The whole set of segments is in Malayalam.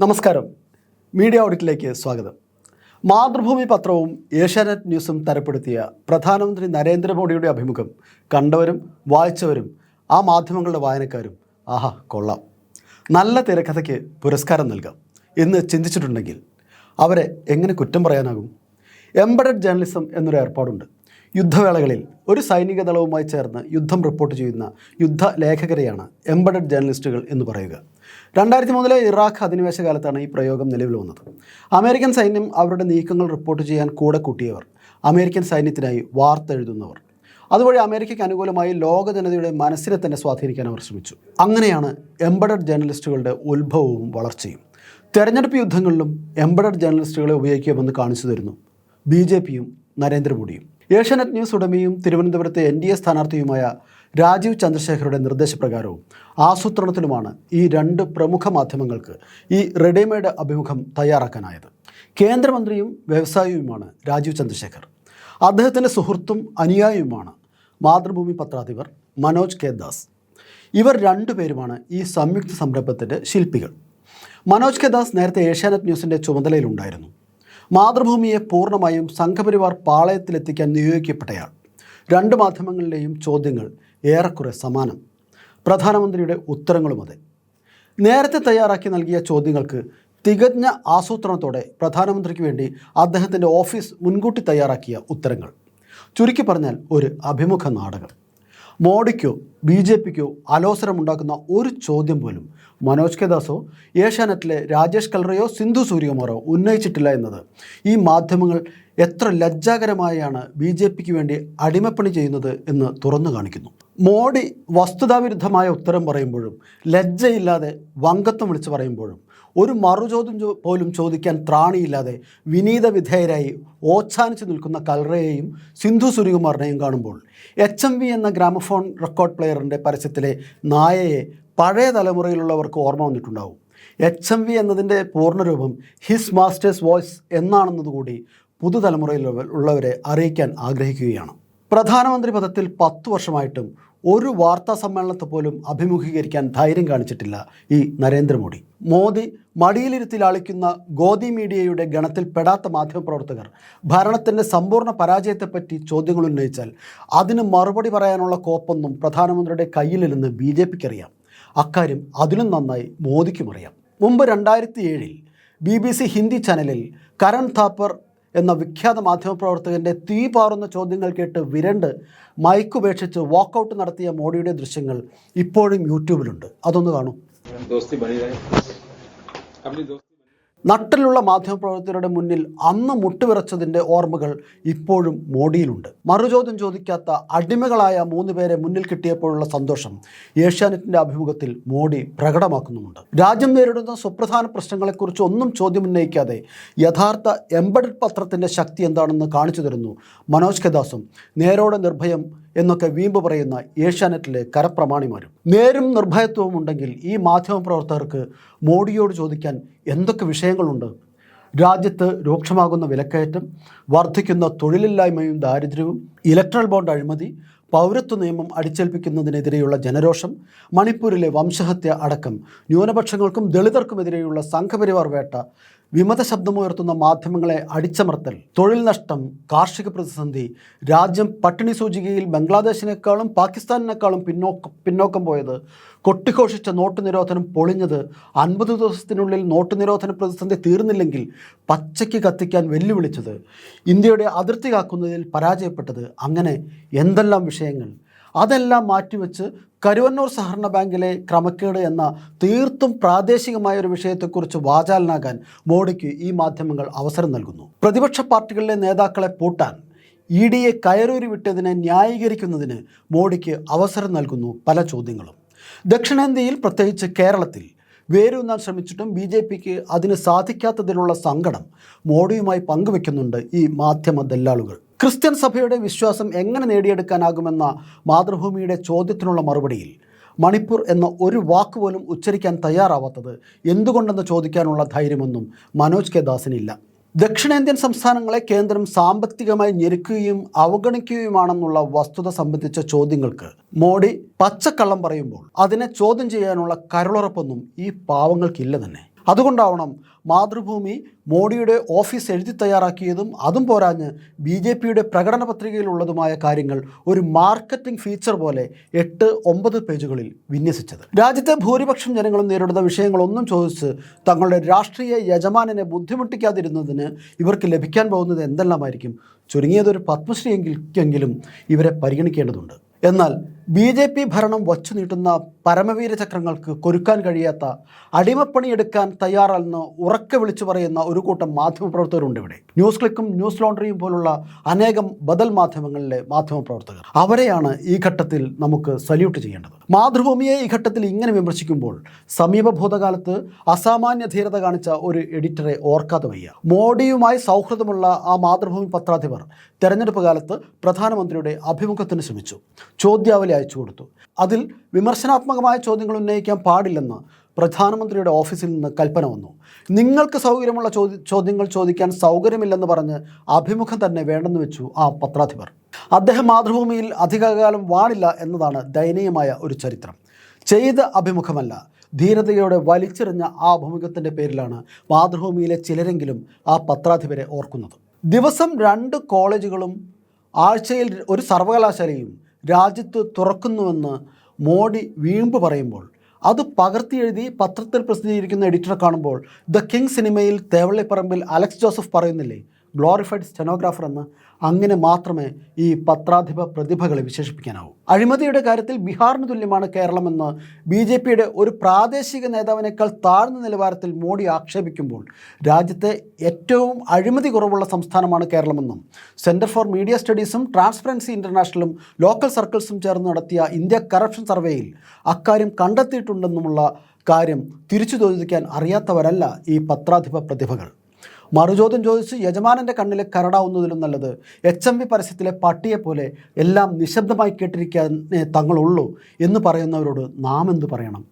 നമസ്കാരം. മീഡിയ ഓഡിറ്റിലേക്ക് സ്വാഗതം. മാതൃഭൂമി പത്രവും ഏഷ്യാനെറ്റ് ന്യൂസും തരപ്പെടുത്തിയ പ്രധാനമന്ത്രി നരേന്ദ്രമോദിയുടെ അഭിമുഖം കണ്ടവരും വായിച്ചവരും ആ മാധ്യമങ്ങളുടെ വായനക്കാരും ആഹാ കൊള്ളാം. നല്ല തിരക്കഥയ്ക്ക് പുരസ്കാരം നൽകാം എന്ന് ചിന്തിച്ചിട്ടുണ്ടെങ്കിൽ അവരെ എങ്ങനെ കുറ്റം പറയാനാകും? എംബഡഡ് ജേർണലിസം എന്നൊരു ഏർപ്പാടുണ്ട്. യുദ്ധവേളകളിൽ ഒരു സൈനിക ദളവുമായി ചേർന്ന് യുദ്ധം റിപ്പോർട്ട് ചെയ്യുന്ന യുദ്ധ ലേഖകരെയാണ് എംബഡഡ് ജേർണലിസ്റ്റുകൾ എന്ന് പറയുക. രണ്ടായിരത്തി മൂന്നിലെ ഇറാഖ് അധിനിവേശ കാലത്താണ് ഈ പ്രയോഗം നിലവിൽ വന്നത്. അമേരിക്കൻ സൈന്യം അവരുടെ നീക്കങ്ങൾ റിപ്പോർട്ട് ചെയ്യാൻ കൂടെ കൂട്ടിയവർ അമേരിക്കൻ സൈന്യത്തിനായി വാർത്ത എഴുതുന്നവർ. അതുവഴി അമേരിക്കയ്ക്ക് അനുകൂലമായി ലോക ജനതയുടെ മനസ്സിനെ തന്നെ സ്വാധീനിക്കാൻ അവർ ശ്രമിച്ചു. അങ്ങനെയാണ് എംബഡഡ് ജേർണലിസ്റ്റുകളുടെ ഉത്ഭവവും വളർച്ചയും. തെരഞ്ഞെടുപ്പ് യുദ്ധങ്ങളിലും എംബഡഡ് ജേർണലിസ്റ്റുകളെ ഉപയോഗിക്കുമെന്ന് കാണിച്ചു തരുന്നു ബി ജെ പിയും നരേന്ദ്രമോദിയും. ഏഷ്യാനെറ്റ് ന്യൂസ് ഉടമയും തിരുവനന്തപുരത്തെ എൻ ഡി എ സ്ഥാനാർത്ഥിയുമായ രാജീവ് ചന്ദ്രശേഖരുടെ നിർദ്ദേശപ്രകാരവും ആസൂത്രണത്തിലുമാണ് ഈ രണ്ട് പ്രമുഖ മാധ്യമങ്ങൾക്ക് ഈ റെഡിമെയ്ഡ് അഭിമുഖം തയ്യാറാക്കാനായത്. കേന്ദ്രമന്ത്രിയും വ്യവസായിയുമാണ് രാജീവ് ചന്ദ്രശേഖർ. അദ്ദേഹത്തിന്റെ സുഹൃത്തും അനുയായിയുമാണ് മാതൃഭൂമി പത്രാധിപർ മനോജ് കെ ദാസ്. ഇവർ രണ്ടുപേരുമാണ് ഈ സംയുക്ത സംരംഭത്തിന്റെ ശില്പികൾ. മനോജ് കെ ദാസ് നേരത്തെ ഏഷ്യാനെറ്റ് ന്യൂസിന്റെ ചുമതലയിലുണ്ടായിരുന്നു. മാതൃഭൂമിയെ പൂർണമായും സംഘപരിവാർ പാളയത്തിലെത്തിക്കാൻ നിയോഗിക്കപ്പെട്ടയാൾ. രണ്ട് മാധ്യമങ്ങളിലെയും ചോദ്യങ്ങൾ ഏറെക്കുറെ സമാനം. പ്രധാനമന്ത്രിയുടെ ഉത്തരങ്ങളും അതെ. നേരത്തെ തയ്യാറാക്കി നൽകിയ ചോദ്യങ്ങൾക്ക് തികഞ്ഞ ആസൂത്രണത്തോടെ പ്രധാനമന്ത്രിക്ക് വേണ്ടി അദ്ദേഹത്തിന്റെ ഓഫീസ് മുൻകൂട്ടി തയ്യാറാക്കിയ ഉത്തരങ്ങൾ. ചുരുക്കി പറഞ്ഞാൽ ഒരു അഭിമുഖ നാടകം. മോഡിക്കോ ബി ജെ പിക്കോ അലോസരമുണ്ടാക്കുന്ന ഒരു ചോദ്യം പോലും മനോജ് കെ ദാസോ ഏഷ്യാനെറ്റിലെ രാജേഷ് കൽറയോ സിന്ധു സൂര്യകുമാറോ ഉന്നയിച്ചിട്ടില്ല എന്നത്. ഈ മാധ്യമങ്ങൾ എത്ര ലജ്ജാകരമായാണ് ബി ജെ പിക്ക് വേണ്ടി അടിമപ്പണി ചെയ്യുന്നത് എന്ന് തുറന്നു കാണിക്കുന്നു. മോഡി വസ്തുതാവിരുദ്ധമായ ഉത്തരം പറയുമ്പോഴും ലജ്ജയില്ലാതെ വങ്കത്വം വിളിച്ച് പറയുമ്പോഴും ഒരു മറുചോദ്യം പോലും ചോദിക്കാൻ ത്രാണിയില്ലാതെ വിനീത വിധേയരായി ഓച്ഛാനിച്ചു നിൽക്കുന്ന കൽറയെയും സിന്ധു സുരികുമാറിനെയും കാണുമ്പോൾ എച്ച് എം വി എന്ന ഗ്രാമഫോൺ റെക്കോർഡ് പ്ലെയറിന്റെ പരസ്യത്തിലെ നായയെ പഴയ തലമുറയിലുള്ളവർക്ക് ഓർമ്മ വന്നിട്ടുണ്ടാവും. എച്ച് എം വി എന്നതിന്റെ പൂർണരൂപം ഹിസ് മാസ്റ്റേഴ്സ് വോയ്സ് എന്നാണെന്നതുകൂടി പുതുതലമുറയിൽ ഉള്ളവരെ അറിയിക്കാൻ ആഗ്രഹിക്കുകയാണ്. പ്രധാനമന്ത്രി പദത്തിൽ പത്തു വർഷമായിട്ടും ഒരു വാർത്താ സമ്മേളനത്തെ പോലും അഭിമുഖീകരിക്കാൻ ധൈര്യം കാണിച്ചിട്ടില്ല ഈ നരേന്ദ്രമോദി. മോദി മടിയിലിരുത്തി ലാളിക്കുന്ന ഗോദി മീഡിയയുടെ ഗണത്തിൽ പെടാത്ത മാധ്യമപ്രവർത്തകർ ഭരണത്തിന്റെ സമ്പൂർണ പരാജയത്തെപ്പറ്റി ചോദ്യങ്ങൾ ഉന്നയിച്ചാൽ അതിന് മറുപടി പറയാനുള്ള കോപ്പൊന്നും പ്രധാനമന്ത്രിയുടെ കയ്യിലില്ലെന്ന് ബി ജെ പിക്ക് അറിയാം അക്കാര്യം അതിലും നന്നായി മോദിക്കും അറിയാം. മുമ്പ് രണ്ടായിരത്തി ഏഴിൽ ബി ബി സി ഹിന്ദി ചാനലിൽ കരൺ താപ്പർ എന്ന വിഖ്യാത മാധ്യമപ്രവർത്തകന്റെ തീ പാറുന്ന ചോദ്യങ്ങൾ കേട്ട് വിരണ്ട് മൈക്കുപേക്ഷിച്ച് വാക്കൗട്ട് നടത്തിയ മോഡിയുടെ ദൃശ്യങ്ങൾ ഇപ്പോഴും യൂട്യൂബിലുണ്ട്. അതൊന്ന് കാണൂ. നട്ടിലുള്ള മാധ്യമപ്രവർത്തകരുടെ മുന്നിൽ അന്ന് മുട്ടുവിറച്ചതിന്റെ ഓർമ്മകൾ ഇപ്പോഴും മോഡിയിലുണ്ട് മറുചോദ്യം ചോദിക്കാത്ത അടിമകളായ മൂന്ന് പേരെ മുന്നിൽ കിട്ടിയപ്പോഴുള്ള സന്തോഷം ഏഷ്യാനെറ്റിന്റെ അഭിമുഖത്തിൽ മോഡി പ്രകടമാക്കുന്നുമുണ്ട്. രാജ്യം നേരിടുന്ന സുപ്രധാന പ്രശ്നങ്ങളെക്കുറിച്ച് ഒന്നും ചോദ്യമുന്നയിക്കാതെ യഥാർത്ഥ എംബഡഡ് പത്രത്തിന്റെ ശക്തി എന്താണെന്ന് കാണിച്ചു തരുന്നു മനോജ് കെദാസും നേരോടെ നിർഭയം എന്നൊക്കെ വീമ്പ് പറയുന്ന ഏഷ്യാനെറ്റിലെ കരപ്രമാണിമാരും. നേരും നിർഭയത്വവും ഉണ്ടെങ്കിൽ ഈ മാധ്യമ പ്രവർത്തകർക്ക് മോഡിയോട് ചോദിക്കാൻ എന്തൊക്കെ വിഷയങ്ങളുണ്ട്? രാജ്യത്ത് രൂക്ഷമാകുന്ന വിലക്കയറ്റം വർദ്ധിക്കുന്ന തൊഴിലില്ലായ്മയും ദാരിദ്ര്യവും ഇലക്ട്രൽ ബോണ്ട് അഴിമതി പൗരത്വ നിയമം അടിച്ചേൽപ്പിക്കുന്നതിനെതിരെയുള്ള ജനരോഷം മണിപ്പൂരിലെ വംശഹത്യ അടക്കം ന്യൂനപക്ഷങ്ങൾക്കും ദളിതർക്കുമെതിരെയുള്ള സംഘപരിവാർ വേട്ട വിമത ശബ്ദമുയർത്തുന്ന മാധ്യമങ്ങളെ അടിച്ചമർത്തൽ തൊഴിൽ നഷ്ടം കാർഷിക പ്രതിസന്ധി രാജ്യം പട്ടിണി സൂചികയിൽ ബംഗ്ലാദേശിനേക്കാളും പാകിസ്ഥാനിനേക്കാളും പിന്നോക്കം പിന്നോക്കം പോയത് കൊട്ടിഘോഷിച്ച നോട്ട് നിരോധനം പൊളിഞ്ഞത് അൻപത് ദിവസത്തിനുള്ളിൽ നോട്ട് നിരോധന പ്രതിസന്ധി തീർന്നില്ലെങ്കിൽ പച്ചയ്ക്ക് കത്തിക്കാൻ വെല്ലുവിളിച്ചത് ഇന്ത്യയുടെ അതിർത്തി കാക്കുന്നതിൽ പരാജയപ്പെട്ടത്. അങ്ങനെ എന്തെല്ലാം വിഷയങ്ങൾ? അതെല്ലാം മാറ്റിവെച്ച് കരുവന്നൂർ സഹകരണ ബാങ്കിലെ ക്രമക്കേട് എന്ന തീർത്തും പ്രാദേശികമായ ഒരു വിഷയത്തെക്കുറിച്ച് വാചാലനാകാൻ മോഡിക്ക് ഈ മാധ്യമങ്ങൾ അവസരം നൽകുന്നു. പ്രതിപക്ഷ പാർട്ടികളിലെ നേതാക്കളെ പൂട്ടാൻ ഇ ഡിയെ കയറൂരി വിട്ടതിനെ ന്യായീകരിക്കുന്നതിന് മോഡിക്ക് അവസരം നൽകുന്നു പല ചോദ്യങ്ങളും. ദക്ഷിണേന്ത്യയിൽ പ്രത്യേകിച്ച് കേരളത്തിൽ വേരൂന്നാൻ ശ്രമിച്ചിട്ടും ബി ജെ പിക്ക് അതിന് സാധിക്കാത്തതിലുള്ള സങ്കടം മോഡിയുമായി പങ്കുവെക്കുന്നുണ്ട് ഈ മാധ്യമ ദല്ലാളുകൾ. ക്രിസ്ത്യൻ സഭയുടെ വിശ്വാസം എങ്ങനെ നേടിയെടുക്കാനാകുമെന്ന മാതൃഭൂമിയുടെ ചോദ്യത്തിനുള്ള മറുപടിയിൽ മണിപ്പൂർ എന്ന ഒരു വാക്ക് പോലും ഉച്ചരിക്കാൻ തയ്യാറാവാത്തത് എന്തുകൊണ്ടെന്ന് ചോദിക്കാനുള്ള ധൈര്യമൊന്നും മനോജ് കെ ദാസിനില്ല. ദക്ഷിണേന്ത്യൻ സംസ്ഥാനങ്ങളെ കേന്ദ്രം സാമ്പത്തികമായി ഞെരുക്കുകയും അവഗണിക്കുകയുമാണെന്നുള്ള വസ്തുത സംബന്ധിച്ച ചോദ്യങ്ങൾക്ക് മോഡി പച്ചക്കള്ളം പറയുമ്പോൾ അതിനെ ചോദ്യം ചെയ്യാനുള്ള കരുളുറപ്പൊന്നും ഈ പാവങ്ങൾക്കില്ല തന്നെ. അതുകൊണ്ടാവണം മാതൃഭൂമി മോഡിയുടെ ഓഫീസ് എഴുതി തയ്യാറാക്കിയതും അതും പോരാഞ്ഞ് ബി ജെ പിയുടെ പ്രകടന പത്രികയിലുള്ളതുമായ കാര്യങ്ങൾ ഒരു മാർക്കറ്റിംഗ് ഫീച്ചർ പോലെ എട്ട് ഒമ്പത് പേജുകളിൽ വിന്യസിച്ചത്. രാജ്യത്തെ ഭൂരിപക്ഷം ജനങ്ങളും നേരിടുന്ന വിഷയങ്ങളൊന്നും ചോദിച്ച് തങ്ങളുടെ രാഷ്ട്രീയ യജമാനനെ ബുദ്ധിമുട്ടിക്കാതിരുന്നതിന് ഇവർക്ക് ലഭിക്കാൻ പോകുന്നത് എന്തെല്ലാമായിരിക്കും? ചുരുങ്ങിയതൊരു പത്മശ്രീ എങ്കിലും ഇവരെ പരിഗണിക്കേണ്ടതുണ്ട്. എന്നാൽ ബി ജെ പി ഭരണം വച്ചു നീട്ടുന്ന പരമവീര ചക്രങ്ങൾക്ക് കൊരുക്കാൻ കഴിയാത്ത അടിമപ്പണിയെടുക്കാൻ തയ്യാറല്ലെന്ന് ഉറക്കെ വിളിച്ചു പറയുന്ന ഒരു കൂട്ടം മാധ്യമപ്രവർത്തകരുണ്ട് ഇവിടെ. ന്യൂസ് ക്ലിക്കും ന്യൂസ് ലോണ്ടറിയും പോലുള്ള അനേകം ബദൽ മാധ്യമങ്ങളിലെ മാധ്യമപ്രവർത്തകർ. അവരെയാണ് ഈ ഘട്ടത്തിൽ നമുക്ക് സല്യൂട്ട് ചെയ്യേണ്ടത്. മാതൃഭൂമിയെ ഈ ഘട്ടത്തിൽ ഇങ്ങനെ വിമർശിക്കുമ്പോൾ സമീപ ഭൂതകാലത്ത് അസാമാന്യ ധീരത കാണിച്ച ഒരു എഡിറ്ററെ ഓർക്കാതെ വയ്യ. മോഡിയുമായി സൗഹൃദമുള്ള ആ മാതൃഭൂമി പത്രാധിപർ തെരഞ്ഞെടുപ്പ് കാലത്ത് പ്രധാനമന്ത്രിയുടെ അഭിമുഖത്തിന് ശ്രമിച്ചു. ചോദ്യാവലി അയച്ചു കൊടുത്തു. അതിൽ വിമർശനാത്മകമായ ചോദ്യങ്ങൾ ഉന്നയിക്കാൻ പാടില്ലെന്ന് പ്രധാനമന്ത്രിയുടെ ഓഫീസിൽ നിന്ന് കൽപ്പന വന്നു. നിങ്ങൾക്ക് സൗകര്യമുള്ള ചോദ്യ ചോദ്യങ്ങൾ ചോദിക്കാൻ സൗകര്യമില്ലെന്ന് പറഞ്ഞ് അഭിമുഖം തന്നെ വേണ്ടെന്ന് വെച്ചു ആ പത്രാധിപർ. അദ്ദേഹം മാതൃഭൂമിയിൽ അധികകാലം വാണില്ല എന്നതാണ് ദയനീയമായ ഒരു ചരിത്രം. ചെയ്ത അഭിമുഖമല്ല ധീരതയോടെ വലിച്ചെറിഞ്ഞ ആ അഭിമുഖത്തിന്റെ പേരിലാണ് മാതൃഭൂമിയിലെ ചിലരെങ്കിലും ആ പത്രാധിപരെ ഓർക്കുന്നത്. ദിവസം രണ്ട് കോളേജുകളും ആഴ്ചയിൽ ഒരു സർവകലാശാലയും രാജ്യത്ത് തുറക്കുന്നുവെന്ന് മോഡി വീമ്പ് പറയുമ്പോൾ അത് പകർത്തിയെഴുതി പത്രത്തിൽ പ്രസിദ്ധീകരിക്കുന്ന എഡിറ്ററെ കാണുമ്പോൾ ദ കിങ് സിനിമയിൽ തേവള്ളിപ്പറമ്പിൽ അലക്സ് ജോസഫ് പറയുന്നില്ലേ? ഗ്ലോറിഫൈഡ് സ്റ്റെനോഗ്രാഫർ എന്ന് അങ്ങനെ മാത്രമേ ഈ പത്രാധിപ പ്രതിഭകളെ വിശേഷിപ്പിക്കാനാവൂ. അഴിമതിയുടെ കാര്യത്തിൽ ബീഹാറിന് തുല്യമാണ് കേരളമെന്ന് ബി ജെ പിയുടെ ഒരു പ്രാദേശിക നേതാവിനേക്കാൾ താഴ്ന്ന നിലവാരത്തിൽ മോഡി ആക്ഷേപിക്കുമ്പോൾ രാജ്യത്തെ ഏറ്റവും അഴിമതി കുറവുള്ള സംസ്ഥാനമാണ് കേരളമെന്നും സെന്റർ ഫോർ മീഡിയ സ്റ്റഡീസും ട്രാൻസ്പെറൻസി ഇന്റർനാഷണലും ലോക്കൽ സർക്കിൾസും ചേർന്ന് നടത്തിയ ഇന്ത്യ കറപ്ഷൻ സർവേയിൽ അക്കാര്യം കണ്ടെത്തിയിട്ടുണ്ടെന്നുമുള്ള കാര്യം തിരിച്ചു ചോദിക്കാൻ അറിയാത്തവരല്ല ഈ പത്രാധിപ പ്രതിഭകൾ. മറുചോദ്യം ചോദിച്ച് യജമാനന്റെ കണ്ണിൽ കരടാവുന്നതിലും നല്ലത്. എച്ച് എം വി പരസ്യത്തിലെ പട്ടിയെ പോലെ എല്ലാം നിശബ്ദമായി കേട്ടിരിക്കാനേ തങ്ങളുള്ളൂ എന്ന് പറയുന്നവരോട് നാം എന്ത് പറയണം?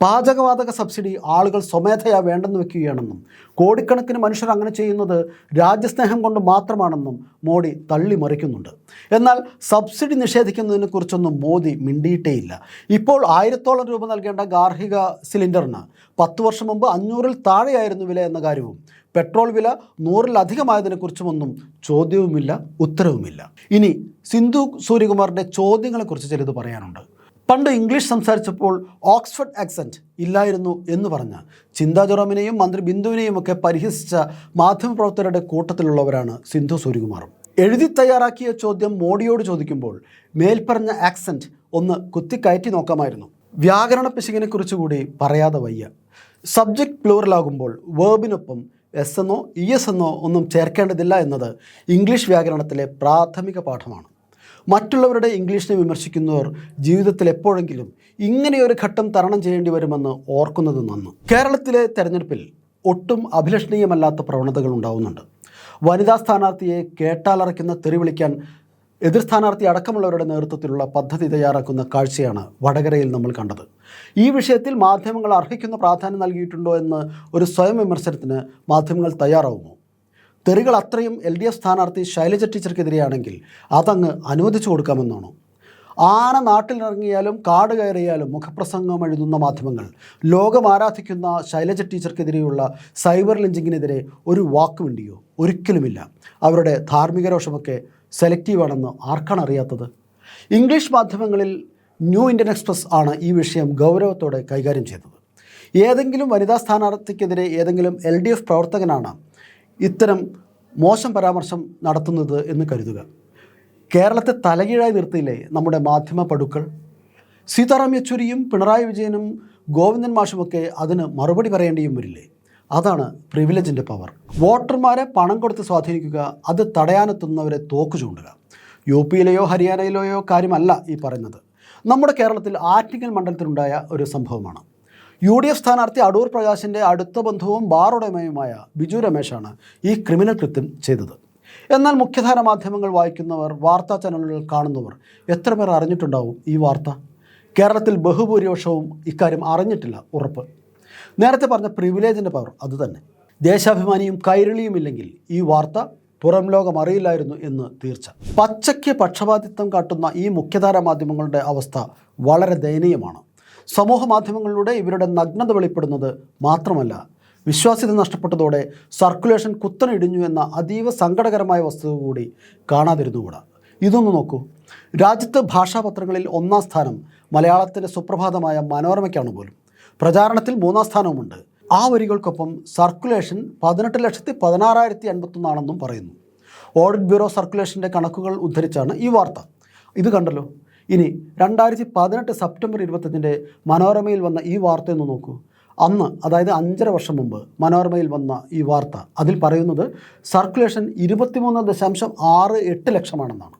പാചകവാതക സബ്സിഡി ആളുകൾ സ്വമേധയാ വേണ്ടെന്ന് വെക്കുകയാണെന്നും കോടിക്കണക്കിന് മനുഷ്യർ അങ്ങനെ ചെയ്യുന്നത് രാജ്യസ്നേഹം കൊണ്ട് മാത്രമാണെന്നും മോഡി തള്ളിമറിക്കുന്നുണ്ട്. എന്നാൽ സബ്സിഡി നിഷേധിക്കുന്നതിനെക്കുറിച്ചൊന്നും മോദി മിണ്ടിയിട്ടേയില്ല. ഇപ്പോൾ ആയിരത്തോളം രൂപ നൽകേണ്ട ഗാർഹിക സിലിണ്ടറിന് പത്ത് വർഷം മുമ്പ് അഞ്ഞൂറിൽ താഴെയായിരുന്നു വില എന്ന കാര്യവും പെട്രോൾ വില നൂറിലധികമായതിനെക്കുറിച്ചുമൊന്നും ചോദ്യവുമില്ല ഉത്തരവുമില്ല. ഇനി സിന്ധു സൂര്യകുമാറിന്റെ ചോദ്യങ്ങളെക്കുറിച്ച് ചിലത് പറയാനുണ്ട്. പണ്ട് ഇംഗ്ലീഷ് സംസാരിച്ചപ്പോൾ ഓക്സ്ഫോർഡ് ആക്സെന്റ് ഇല്ലായിരുന്നു എന്ന് പറഞ്ഞ ചിന്താ ജെറോമിനെയും മന്ത്രി ബിന്ദുവിനെയും ഒക്കെ പരിഹസിച്ച മാധ്യമപ്രവർത്തകരുടെ കൂട്ടത്തിലുള്ളവരാണ് സിന്ധു സൂര്യകുമാറും. എഴുതി തയ്യാറാക്കിയ ചോദ്യം മോഡിയോട് ചോദിക്കുമ്പോൾ മേൽപ്പറഞ്ഞ ആക്സെന്റ് ഒന്ന് കുത്തിക്കയറ്റി നോക്കാമായിരുന്നു. വ്യാകരണ പിശകിനെക്കുറിച്ച് കൂടി പറയാതെ വയ്യ. സബ്ജക്റ്റ് പ്ലൂറലാകുമ്പോൾ വേർബിനൊപ്പം എസ് എന്നോ ഇ എസ് എന്നോ ഒന്നും ചേർക്കേണ്ടതില്ല എന്നത് ഇംഗ്ലീഷ് വ്യാകരണത്തിലെ പ്രാഥമിക പാഠമാണ്. മറ്റുള്ളവരുടെ ഇംഗ്ലീഷിനെ വിമർശിക്കുന്നവർ ജീവിതത്തിൽ എപ്പോഴെങ്കിലും ഇങ്ങനെയൊരു ഘട്ടം തരണം ചെയ്യേണ്ടി വരുമെന്ന് ഓർക്കുന്നത് നന്ന്. കേരളത്തിലെ തെരഞ്ഞെടുപ്പിൽ ഒട്ടും അഭിലഷണീയമല്ലാത്ത പ്രവണതകൾ ഉണ്ടാവുന്നുണ്ട്. വനിതാ സ്ഥാനാർത്ഥിയെ കേട്ടാലറയ്ക്കുന്ന തെറി വിളിക്കാൻ എതിർ സ്ഥാനാർത്ഥി അടക്കമുള്ളവരുടെ നേതൃത്വത്തിലുള്ള പദ്ധതി തയ്യാറാക്കുന്ന കാഴ്ചയാണ് വടകരയിൽ നമ്മൾ കണ്ടത്. ഈ വിഷയത്തിൽ മാധ്യമങ്ങൾ അർഹിക്കുന്ന പ്രാധാന്യം നൽകിയിട്ടുണ്ടോ എന്ന് ഒരു സ്വയം വിമർശനത്തിന് മാധ്യമങ്ങൾ തയ്യാറാവുമോ? തെറികൾ അത്രയും എൽ ഡി എഫ് സ്ഥാനാർത്ഥി ശൈലജ ടീച്ചർക്കെതിരെയാണെങ്കിൽ അതങ്ങ് അനുവദിച്ചു കൊടുക്കാമെന്നാണോ? ആന നാട്ടിലിറങ്ങിയാലും കാട് കയറിയാലും മുഖപ്രസംഗം എഴുതുന്ന മാധ്യമങ്ങൾ ലോകം ആരാധിക്കുന്ന ശൈലജ ടീച്ചർക്കെതിരെയുള്ള സൈബർ ലിഞ്ചിങ്ങിനെതിരെ ഒരു വാക്കുമിണ്ടിയോ? ഒരിക്കലുമില്ല. അവരുടെ ധാർമ്മിക രോഷമൊക്കെ സെലക്റ്റീവാണെന്ന് ആർക്കാണ് അറിയാത്തത്? ഇംഗ്ലീഷ് മാധ്യമങ്ങളിൽ ന്യൂ ഇന്ത്യൻ എക്സ്പ്രസ് ആണ് ഈ വിഷയം ഗൗരവത്തോടെ കൈകാര്യം ചെയ്തത്. ഏതെങ്കിലും വനിതാ സ്ഥാനാർത്ഥിക്കെതിരെ ഏതെങ്കിലും എൽ ഡി എഫ് പ്രവർത്തകനാണ് ഇത്തരം മോശം പരാമർശം നടത്തുന്നത് എന്ന് കരുതുക. കേരളത്തെ തലകീഴായി നിർത്തിയില്ലേ നമ്മുടെ മാധ്യമ പടുക്കൾ? സീതാറാം യെച്ചൂരിയും പിണറായി വിജയനും ഗോവിന്ദൻ മാഷുമൊക്കെ അതിന് മറുപടി പറയേണ്ടിയും വരില്ലേ? അതാണ് പ്രിവിലേജിന്റെ പവർ വോട്ടർമാരെ പണം കൊടുത്ത് സ്വാധീനിക്കുക അത് തടയാനെത്തുന്നവരെ തോക്ക് ചൂണ്ടുക. യു പിയിലെയോ ഹരിയാനയിലെയോ കാര്യമല്ല ഈ പറയുന്നത്. നമ്മുടെ കേരളത്തിൽ ആറ്റിങ്ങൽ മണ്ഡലത്തിലുണ്ടായ ഒരു സംഭവമാണ്. യു ഡി എഫ് സ്ഥാനാർത്ഥി അടൂർ പ്രകാശിന്റെ അടുത്ത ബന്ധുവും ബാർ ഉടമയുമായ ബിജു രമേശാണ് ഈ ക്രിമിനൽ കൃത്യം ചെയ്തത്. എന്നാൽ മുഖ്യധാര മാധ്യമങ്ങൾ വായിക്കുന്നവർ വാർത്താ ചാനലുകൾ കാണുന്നവർ എത്ര പേർ അറിഞ്ഞിട്ടുണ്ടാവും ഈ വാർത്ത? കേരളത്തിൽ ബഹുഭൂരിപക്ഷവും ഇക്കാര്യം അറിഞ്ഞിട്ടില്ല ഉറപ്പ്. നേരത്തെ പറഞ്ഞ പ്രിവിലേജിന്റെ പവർ അതുതന്നെ. ദേശാഭിമാനിയും കൈരളിയും ഇല്ലെങ്കിൽ ഈ വാർത്ത പുറം ലോകം അറിയില്ലായിരുന്നു എന്ന് തീർച്ച. പച്ചയ്ക്ക് പക്ഷപാതിത്വം കാട്ടുന്ന ഈ മുഖ്യധാര മാധ്യമങ്ങളുടെ അവസ്ഥ വളരെ ദയനീയമാണ്. സമൂഹ മാധ്യമങ്ങളിലൂടെ ഇവരുടെ നഗ്നത വെളിപ്പെടുന്നത് മാത്രമല്ല വിശ്വാസ്യത നഷ്ടപ്പെട്ടതോടെ സർക്കുലേഷൻ കുത്തനെ ഇടിഞ്ഞു എന്ന അതീവ സങ്കടകരമായ വസ്തുത കൂടി കാണാതിരുന്നുകൂടാ? ഇതൊന്ന് നോക്കൂ. രാജ്യത്ത് ഭാഷാപത്രങ്ങളിൽ ഒന്നാം സ്ഥാനം മലയാളത്തിന്റെ സുപ്രഭാതമായ മനോരമയ്ക്കാണ് പോലും. പ്രചാരണത്തിൽ മൂന്നാം സ്ഥാനവുമുണ്ട്. ആ വരികൾക്കൊപ്പം സർക്കുലേഷൻ പതിനെട്ട് ലക്ഷത്തി പതിനാറായിരത്തി എൺപത്തൊന്നാണെന്നും പറയുന്നു. ഓഡിറ്റ് ബ്യൂറോ സർക്കുലേഷന്റെ കണക്കുകൾ ഉദ്ധരിച്ചാണ് ഈ വാർത്ത. ഇത് കണ്ടല്ലോ. ഇനി രണ്ടായിരത്തി പതിനെട്ട് സെപ്റ്റംബർ ഇരുപത്തഞ്ചിന്റെ മനോരമയിൽ വന്ന ഈ വാർത്തയൊന്ന് നോക്കൂ. അന്ന് അതായത് അഞ്ചര വർഷം മുമ്പ് മനോരമയിൽ വന്ന ഈ വാർത്ത. അതിൽ പറയുന്നത് സർക്കുലേഷൻ ഇരുപത്തിമൂന്ന് ദശാംശം ആറ് എട്ട് ലക്ഷമാണെന്നാണ്.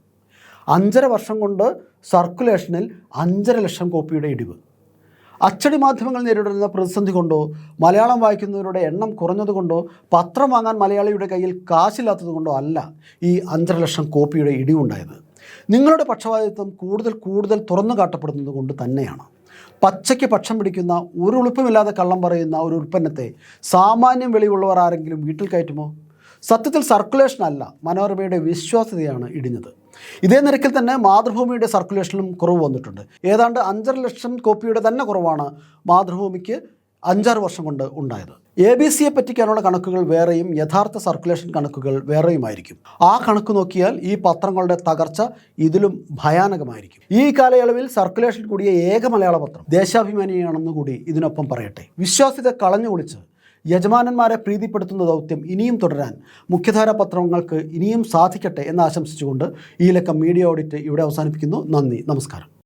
അഞ്ചര വർഷം കൊണ്ട് സർക്കുലേഷനിൽ അഞ്ചര ലക്ഷം കോപ്പിയുടെ ഇടിവ്. അച്ചടി മാധ്യമങ്ങൾ നേരിടുന്ന പ്രതിസന്ധി കൊണ്ടോ മലയാളം വായിക്കുന്നവരുടെ എണ്ണം കുറഞ്ഞതുകൊണ്ടോ പത്രം വാങ്ങാൻ മലയാളിയുടെ കയ്യിൽ കാശില്ലാത്തതുകൊണ്ടോ അല്ല ഈ അഞ്ചര ലക്ഷം കോപ്പിയുടെ ഇടിവുണ്ടായത്. നിങ്ങളുടെ പക്ഷപാതിത്വം കൂടുതൽ കൂടുതൽ തുറന്നു കാട്ടപ്പെടുന്നത് കൊണ്ട് തന്നെയാണ്. പച്ചയ്ക്ക് പക്ഷം പിടിക്കുന്ന ഒരു ഉളുപ്പമില്ലാതെ കള്ളം പറയുന്ന ഒരു ഉൽപ്പന്നത്തെ സാമാന്യം വെളിവുള്ളവർ ആരെങ്കിലും വീട്ടിൽ കയറ്റുമോ? സത്യത്തിൽ സർക്കുലേഷൻ അല്ല മനോരമയുടെ വിശ്വാസ്യതയാണ് ഇടിഞ്ഞത്. ഇതേ നിരക്കിൽ തന്നെ മാതൃഭൂമിയുടെ സർക്കുലേഷനിലും കുറവ് വന്നിട്ടുണ്ട്. ഏതാണ്ട് അഞ്ചര ലക്ഷം കോപ്പിയുടെ തന്നെ കുറവാണ് മാതൃഭൂമിക്ക് അഞ്ചാറ് വർഷം കൊണ്ട് ഉണ്ടായത്. എ ബി സിയെ പറ്റിക്കാനുള്ള കണക്കുകൾ വേറെയും യഥാർത്ഥ സർക്കുലേഷൻ കണക്കുകൾ വേറെയുമായിരിക്കും. ആ കണക്ക് നോക്കിയാൽ ഈ പത്രങ്ങളുടെ തകർച്ച ഇതിലും ഭയാനകമായിരിക്കും. ഈ കാലയളവിൽ സർക്കുലേഷൻ കൂടിയ ഏക മലയാള പത്രം ദേശാഭിമാനിയാണെന്ന് കൂടി ഇതിനൊപ്പം പറയട്ടെ. വിശ്വാസ്യത കളഞ്ഞു കുളിച്ച് യജമാനന്മാരെ പ്രീതിപ്പെടുത്തുന്ന ദൗത്യം ഇനിയും തുടരാൻ മുഖ്യധാര പത്രങ്ങൾക്ക് ഇനിയും സാധിക്കട്ടെ എന്ന് ആശംസിച്ചുകൊണ്ട് ഈ ലക്കം മീഡിയ ഓഡിറ്റ് ഇവിടെ അവസാനിപ്പിക്കുന്നു. നന്ദി. നമസ്കാരം.